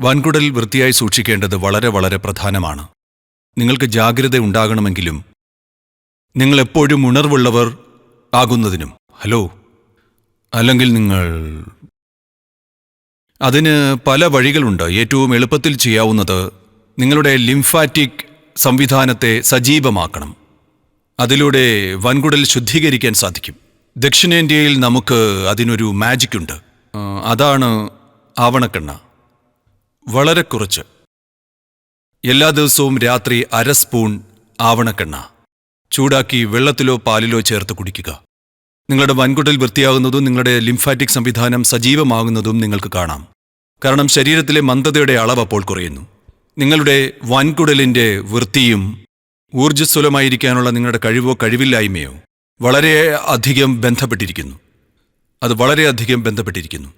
വൻകുടൽ വൃത്തിയായി സൂക്ഷിക്കേണ്ടത് വളരെ വളരെ പ്രധാനമാണ്. നിങ്ങൾക്ക് ജാഗ്രത ഉണ്ടാകണമെങ്കിലും നിങ്ങൾ എപ്പോഴും ഉണർവുള്ളവർ ആകുന്നതിനും. ഹലോ? അല്ലെങ്കിൽ നിങ്ങൾ അതിന് പല വഴികളുണ്ട്. ഏറ്റവും എളുപ്പത്തിൽ ചെയ്യാവുന്നത് നിങ്ങളുടെ ലിംഫാറ്റിക് സംവിധാനത്തെ സജീവമാക്കണം. അതിലൂടെ വൻകുടൽ ശുദ്ധീകരിക്കാൻ സാധിക്കും. ദക്ഷിണേന്ത്യയിൽ നമുക്ക് അതിനൊരു മാജിക്കുണ്ട് അതാണ് ആവണക്കെണ്ണ. വളരെ കുറച്ച്. എല്ലാ ദിവസവും രാത്രി അര സ്പൂൺ ആവണക്കെണ്ണ. ചൂടാക്കി വെള്ളത്തിലോ പാലിലോ ചേർത്ത് കുടിക്കുക. നിങ്ങളുടെ വൻകുടൽ വൃത്തിയാകുന്നതും നിങ്ങളുടെ ലിംഫാറ്റിക് സംവിധാനം സജീവമാകുന്നതും നിങ്ങൾക്ക് കാണാം. കാരണം ശരീരത്തിലെ മന്ദതയുടെ അളവ് അപ്പോൾ കുറയുന്നു. നിങ്ങളുടെ വൻകുടലിന്റെ വൃത്തിയും ഊർജസ്വലമായിരിക്കാനുള്ള നിങ്ങളുടെ കഴിവോ കഴിവില്ലായ്മയോ വളരെ അധികം ബന്ധപ്പെട്ടിരിക്കുന്നു. അത് വളരെയധികം ബന്ധപ്പെട്ടിരിക്കുന്നു.